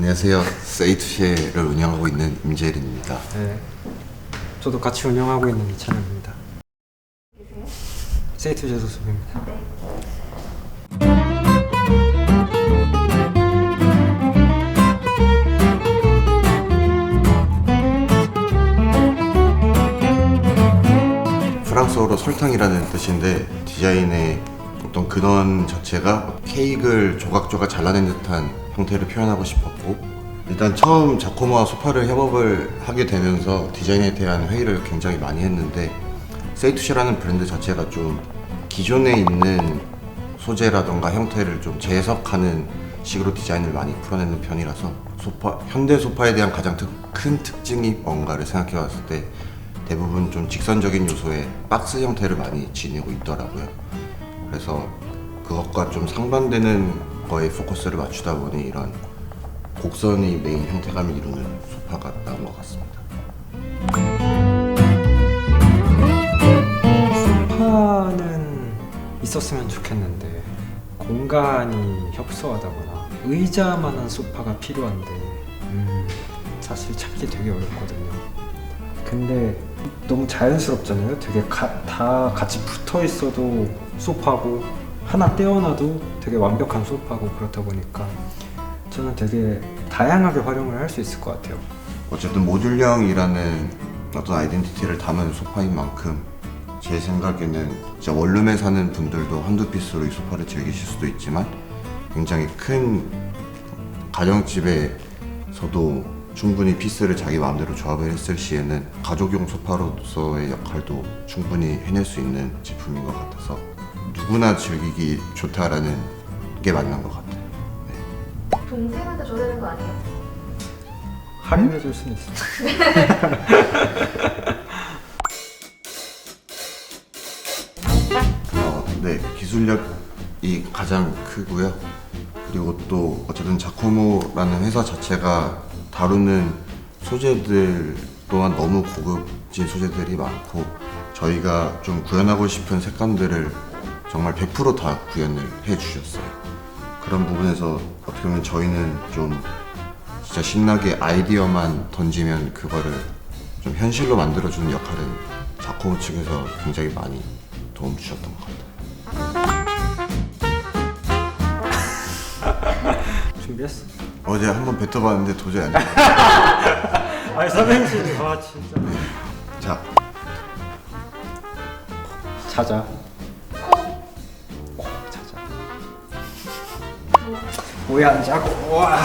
안녕하세요. 세이트쉐를 운영하고 있는 임재린입니다. 네. 저도 같이 운영하고 있는 이찬혁입니다. 계세요? 세이트 제소수입니다. 네. 프랑스어로 설탕이라는 뜻인데 디자인의 어떤 근원 자체가 케이크를 조각조각 잘라낸 듯한 형태를 표현하고 싶었고 일단 처음 자코모와 소파를 협업을 하게 되면서 디자인에 대한 회의를 굉장히 많이 했는데 세이투시라는 브랜드 자체가 좀 기존에 있는 소재라던가 형태를 좀 재해석하는 식으로 디자인을 많이 풀어내는 편이라서 소파 현대 소파에 대한 가장 특- 큰 특징이 뭔가를 생각해 봤을 때 대부분 좀 직선적인 요소에 박스 형태를 많이 지니고 있더라고요. 그래서 그것과 좀 상반되는 거에 포커스를 맞추다 보니 이런 곡선이 메인 형태감을 이루는 소파가 나온 것 같습니다. 소파는 있었으면 좋겠는데 공간이 협소하다거나 의자만한 소파가 필요한데 음, 사실 찾기 되게 어렵거든요. 근데 너무 자연스럽잖아요. 되게 가- 다 같이 붙어 있어도 소파고 하나 떼어놔도 되게 완벽한 소파고 그렇다 보니까 저는 되게 다양하게 활용을 할 수 있을 것 같아요. 어쨌든 모듈형이라는 어떤 아이덴티티를 담은 소파인 만큼 제 생각에는 진짜 원룸에 사는 분들도 한두 피스로 이 소파를 즐기실 수도 있지만 굉장히 큰 가정집에서도 충분히 피스를 자기 마음대로 조합을 했을 시에는 가족용 소파로서의 역할도 충분히 해낼 수 있는 제품인 것 같아서 누구나 즐기기 좋다라는 게 맞는 것 같아요. 동생한테 줘야 되는 거 아니에요? 할인해 줄 수는 있어요. 어, 네, 기술력이 가장 크고요. 그리고 또 어쨌든 자코모라는 회사 자체가 다루는 소재들 또한 너무 고급진 소재들이 많고 저희가 좀 구현하고 싶은 색감들을 정말 100%다 구현을 해 주셨어요. 그런 부분에서 어떻게 보면 저희는 좀 진짜 신나게 아이디어만 던지면 그거를 좀 현실로 만들어주는 역할은 자코모 측에서 굉장히 많이 도움 주셨던 것 같아요. 준비했어? 어제 한번 뱉어봤는데 도저히 안 돼. 아니 삼행시 아 진짜 자, 찾아 안 자고. 와